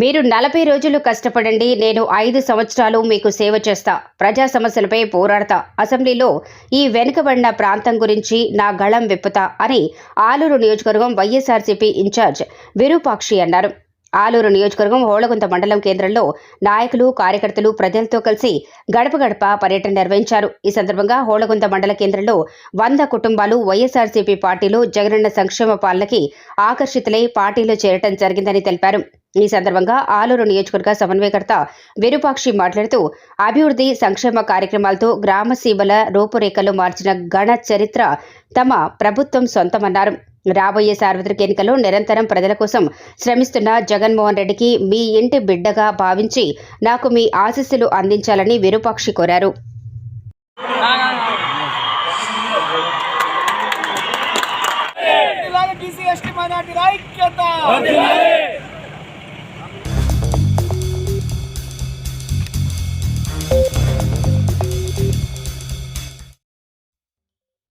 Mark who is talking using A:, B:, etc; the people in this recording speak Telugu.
A: మీరు నలభై రోజులు కష్టపడండి నేను ఐదు సంవత్సరాలు మీకు సేవ చేస్తా ప్రజా సమస్యలపై పోరాడతా అసెంబ్లీలో ఈ వెనుకబడిన ప్రాంతం గురించి నా గళం విప్పుతా అని ఆలూరు నియోజకవర్గం వైఎస్ఆర్సీపీ ఇన్ఛార్జ్ విరూపాక్షి అన్నారు. ఆలూరు నియోజకవర్గం హోళగుంత మండలం కేంద్రంలో నాయకులు కార్యకర్తలు ప్రజలతో కలిసి గడప గడప పర్యటన నిర్వహించారు. ఈ సందర్భంగా హోళగుంత మండల కేంద్రంలో వంద కుటుంబాలు వైఎస్ఆర్సీపీ పార్టీలో జగనన్న సంక్షేమ పాలనకి ఆకర్షితులై పార్టీలో చేరటం జరిగిందని తెలిపారు. ఈ సందర్భంగా ఆలూరు నియోజకవర్గ సమన్వయకర్త విరూపాక్షి మాట్లాడుతూ అభివృద్ధి సంక్షేమ కార్యక్రమాలతో గ్రామ సీమల రూపురేఖలు మార్చిన ఘన చరిత్ర తమ ప్రభుత్వం సొంతమన్నారు రాబోయే సార్వత్రిక ఎన్నికల్లో నిరంతరం ప్రజల కోసం శ్రమిస్తున్న జగన్మోహన్ రెడ్డికి మీ ఇంటి బిడ్డగా భావించి నాకు మీ ఆశీస్సులు అందించాలని విరూపాక్షి కోరారు
B: ఇలాగ